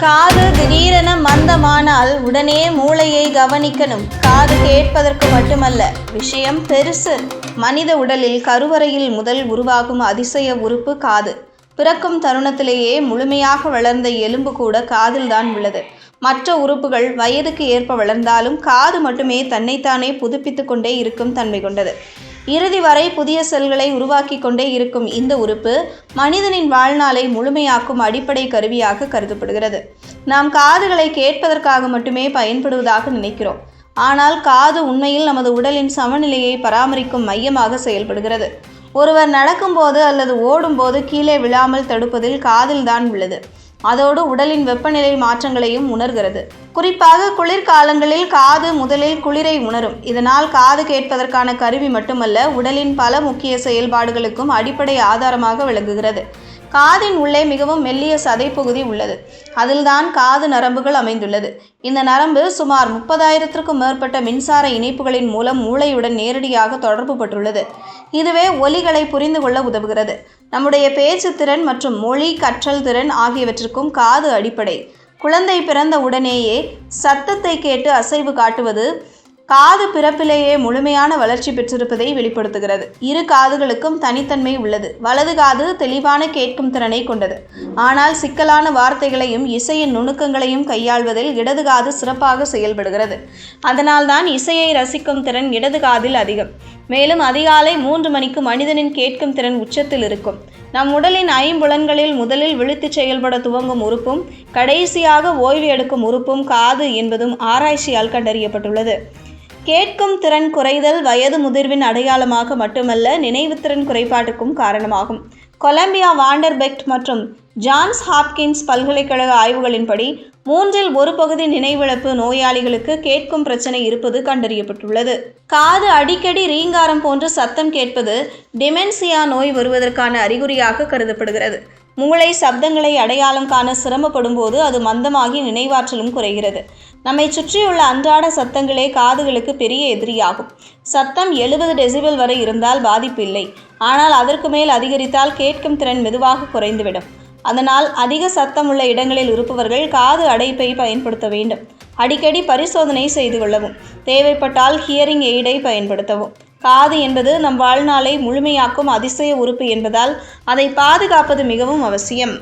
காது திடீரென மந்தமானால் உடனே மூளையை கவனிக்கணும். காது கேட்பதற்கு மட்டுமல்ல விஷயம் பெருசு. மனித உடலில் கருவறையில் முதல் உருவாகும் அதிசய உறுப்பு காது. பிறக்கும் தருணத்திலேயே முழுமையாக வளர்ந்த எலும்பு கூட காதில்தான் உள்ளது. மற்ற உறுப்புகள் வயதுக்கு ஏற்ப வளர்ந்தாலும் காது மட்டுமே தன்னைத்தானே புதுப்பித்து கொண்டே இருக்கும் தன்மை கொண்டது. இறுதி வரை புதிய செல்களை உருவாக்கி கொண்டே இருக்கும் இந்த உறுப்பு மனிதனின் வாழ்நாளை முழுமையாக்கும் அடிப்படை கருவியாக கருதப்படுகிறது. நாம் காதுகளை கேட்பதற்காக மட்டுமே பயன்படுவதாக நினைக்கிறோம். ஆனால் காது உண்மையில் நமது உடலின் சமநிலையை பராமரிக்கும் மையமாக செயல்படுகிறது. ஒருவர் நடக்கும்போது அல்லது ஓடும்போது கீழே விழாமல் தடுப்பதில் காதில்தான் உள்ளது. அதோடு உடலின் வெப்பநிலை மாற்றங்களையும் உணர்கிறது. குறிப்பாக குளிர்காலங்களில் காது முதலில் குளிரை உணரும். இதனால் காது கேட்பதற்கான கருவி மட்டுமல்ல உடலின் பல முக்கிய செயல்பாடுகளுக்கும் அடிப்படை ஆதாரமாக விளங்குகிறது. காதின் உள்ளே மிகவும் மெல்லிய சதைப்பகுதி உள்ளது. அதில்தான் காது நரம்புகள் அமைந்துள்ளது. இந்த நரம்பு சுமார் முப்பதாயிரத்திற்கும் மேற்பட்ட மின்சார இணைப்புகளின் மூலம் மூளையுடன் நேரடியாக தொடர்பு பட்டுள்ளது இதுவே ஒலிகளை புரிந்து கொள்ள உதவுகிறது. நம்முடைய பேச்சு திறன் மற்றும் மொழி கற்றல் திறன் ஆகியவற்றிற்கும் காது அடிப்படை. குழந்தை பிறந்த உடனேயே சத்தத்தை கேட்டு அசைவு காட்டுவது காது பிறப்பிலேயே முழுமையான வளர்ச்சி பெற்றிருப்பதை வெளிப்படுத்துகிறது. இரு காதுகளுக்கும் தனித்தன்மை உள்ளது. வலது காது தெளிவான கேட்கும் திறனை கொண்டது. ஆனால் சிக்கலான வார்த்தைகளையும் இசையின் நுணுக்கங்களையும் கையாள்வதில் இடது காது சிறப்பாக செயல்படுகிறது. அதனால்தான் இசையை ரசிக்கும் திறன் இடது காதில் அதிகம். மேலும் அதிகாலை மூன்று மணிக்கு மனிதனின் கேட்கும் திறன் உச்சத்தில் இருக்கும். நம் உடலின் ஐம்புலன்களில் முதலில் விழித்து செயல்பட துவங்கும் உறுப்பும் கடைசியாக ஓய்வு எடுக்கும் உறுப்பும் காது என்பதும் ஆராய்ச்சியால் கண்டறியப்பட்டுள்ளது. கேட்கும் திறன் குறைதல் வயது முதிர்வின் அடையாளமாக மட்டுமல்ல நினைவுத்திறன் குறைபாட்டுக்கும் காரணமாகும். கொலம்பியா வாண்டர்பெக்ட் மற்றும் ஜான்ஸ் ஹாப்கின்ஸ் பல்கலைக்கழக ஆய்வுகளின்படி மூன்றில் ஒரு பகுதி நினைவிழப்பு நோயாளிகளுக்கு கேட்கும் பிரச்சனை இருப்பது கண்டறியப்பட்டுள்ளது. காது அடிக்கடி ரீங்காரம் போன்று சத்தம் கேட்பது டிமென்சியா நோய் வருவதற்கான அறிகுறியாக கருதப்படுகிறது. மூளை சப்தங்களை அடையாளம் காண சிரமப்படும் போது அது மந்தமாகி நினைவாற்றலும் குறைகிறது. நம்மை சுற்றியுள்ள அன்றாட சத்தங்களே காதுகளுக்கு பெரிய எதிரியாகும். சத்தம் எழுபது டெசிபல் வரை இருந்தால் பாதிப்பு இல்லை ஆனால் அதற்கு மேல் அதிகரித்தால் கேட்கும் திறன் மெதுவாக குறைந்துவிடும். அதனால் அதிக சத்தம் உள்ள இடங்களில் இருப்பவர்கள் காது அடைப்பை பயன்படுத்த வேண்டும். அடிக்கடி பரிசோதனை செய்து கொள்ளவும். தேவைப்பட்டால் ஹியரிங் எய்டை பயன்படுத்தவும். காது என்பது நம் வாழ்நாளை முழுமையாக்கும் அதிசய உறுப்பு என்பதால் அதை பாதுகாப்பது மிகவும் அவசியம்.